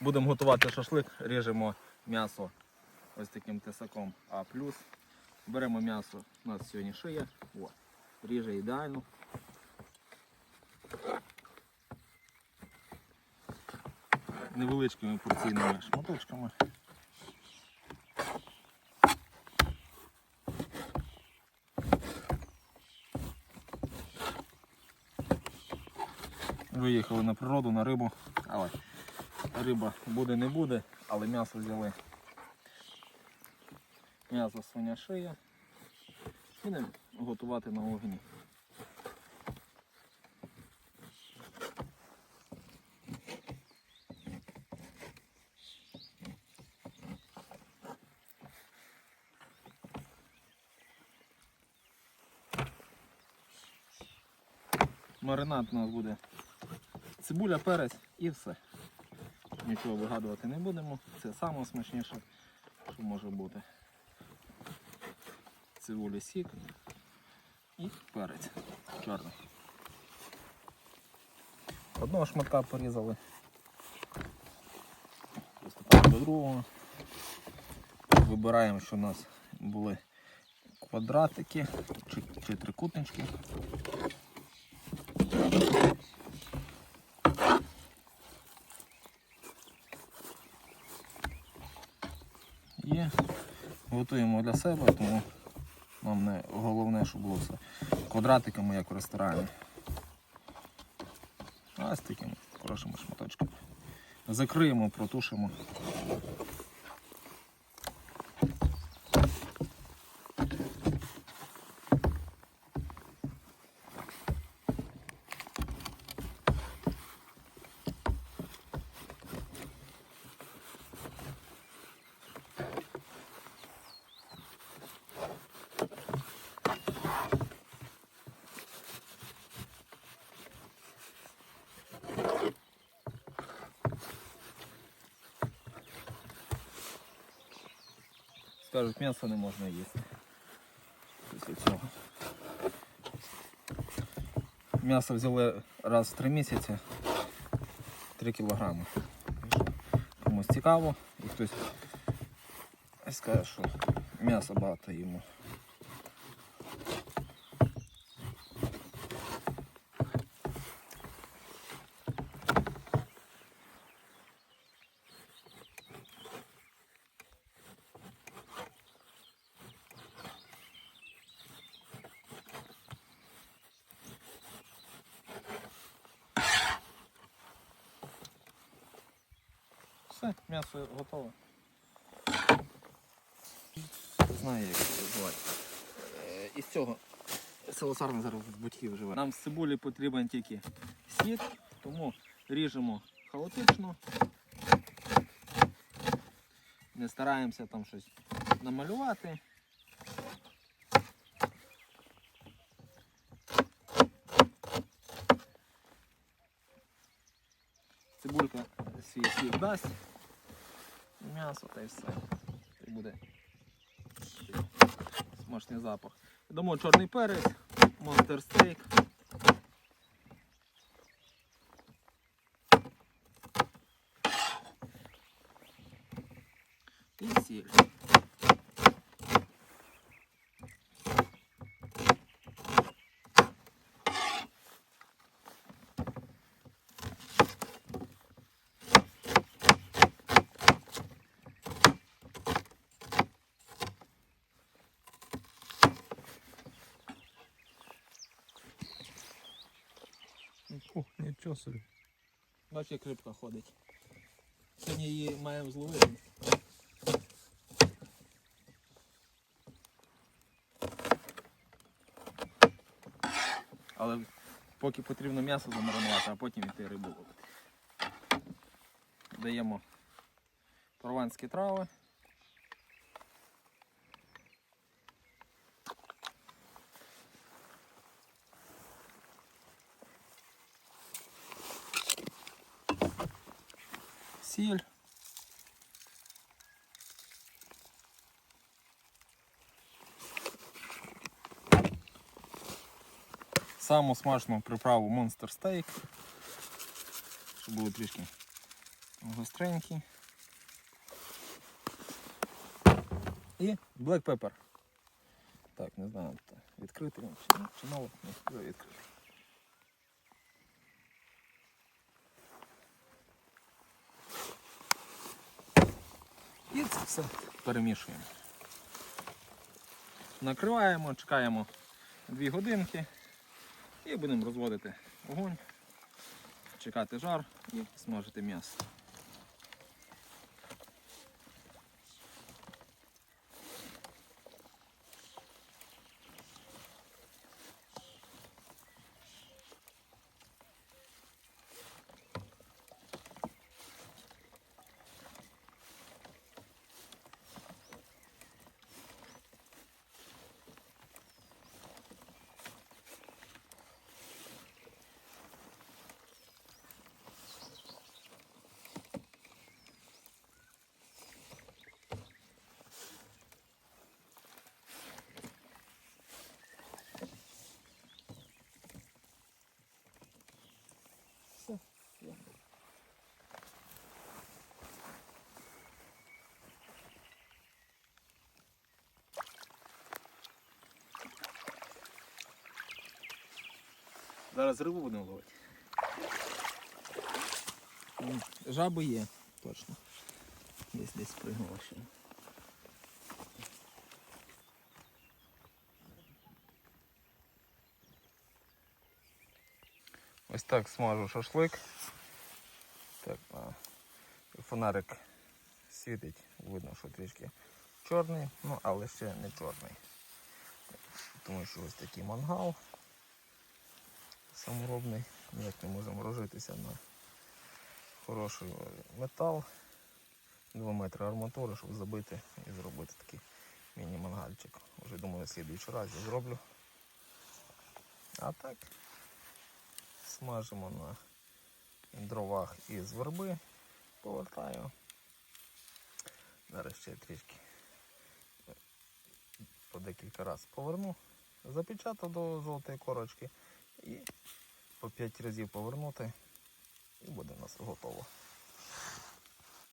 Будемо готувати шашлик, ріжемо м'ясо ось таким тесаком. А плюс беремо м'ясо, у нас сьогодні шия. О, ріже ідеально. Невеличкими порційними шматочками. Виїхали на природу, на рибу, але риба буде не буде, але м'ясо взяли. М'ясо свиня шия. Будемо готувати на вогні. Маринад у нас буде цибуля, перець і все. Нічого вигадувати не будемо. Це саме смачніше, що може бути. Цибулі сік і перець чорний. Одного шматка порізали. Приступаємо до другого. Вибираємо, що у нас були квадратики чи, чи трикутнички. Є. Готуємо для себе, тому нам не головне, щоб було все квадратиками, як в ресторані. Ось такими хорошими шматочками. Закриємо, протушимо. Скажуть, м'ясо не можна їсти. Після цього. М'ясо взяли раз в три місяці. 3 кілограми. Комусь цікаво, і хтось скаже, що м'яса багато їмо. Все, м'ясо готове. Знаю, як це називати. Е, Із цього селосарне зараз в батьків живе. Нам з цибулі потрібен тільки сік, тому ріжемо хаотично. Не стараємося там щось намалювати. Свій сік дасть. М'ясо та й все. І буде смачний запах. Дамо чорний перець, монстер стейк. І сіль. О, нічого собі. Бачиш, як рибка ходить. Сьогодні її маємо зловити. Але поки потрібно м'ясо замаринувати, а потім йти рибу ловити. Даємо прованські трави. Сіль. Саму смачну приправу Monster Steak. Щоб було трішки Гостренький. І black pepper. Так, не знаю, відкритий чи, чи мало, відкритий. І це все перемішуємо. Накриваємо, чекаємо 2 годинки і будемо розводити вогонь, чекати жар і смажити м'ясо. Все. Зараз рибу будемо ловити. Жаби є, точно. Десь десь ще. Ось так смажу шашлик. Так, фонарик світить, видно, що трішки чорний, ну але ще не чорний. Тому що ось такий мангал саморобний. Ніяк не можемо розжитися на хороший метал. 2 метри арматури, щоб забити і зробити такий міні-мангальчик. Вже думаю, слідуючий раз я зроблю. А так смажимо на дровах із верби, повертаю. Зараз ще трішки по декілька разів поверну, запечатав до золотої корочки і по 5 разів повернути і буде у нас готово.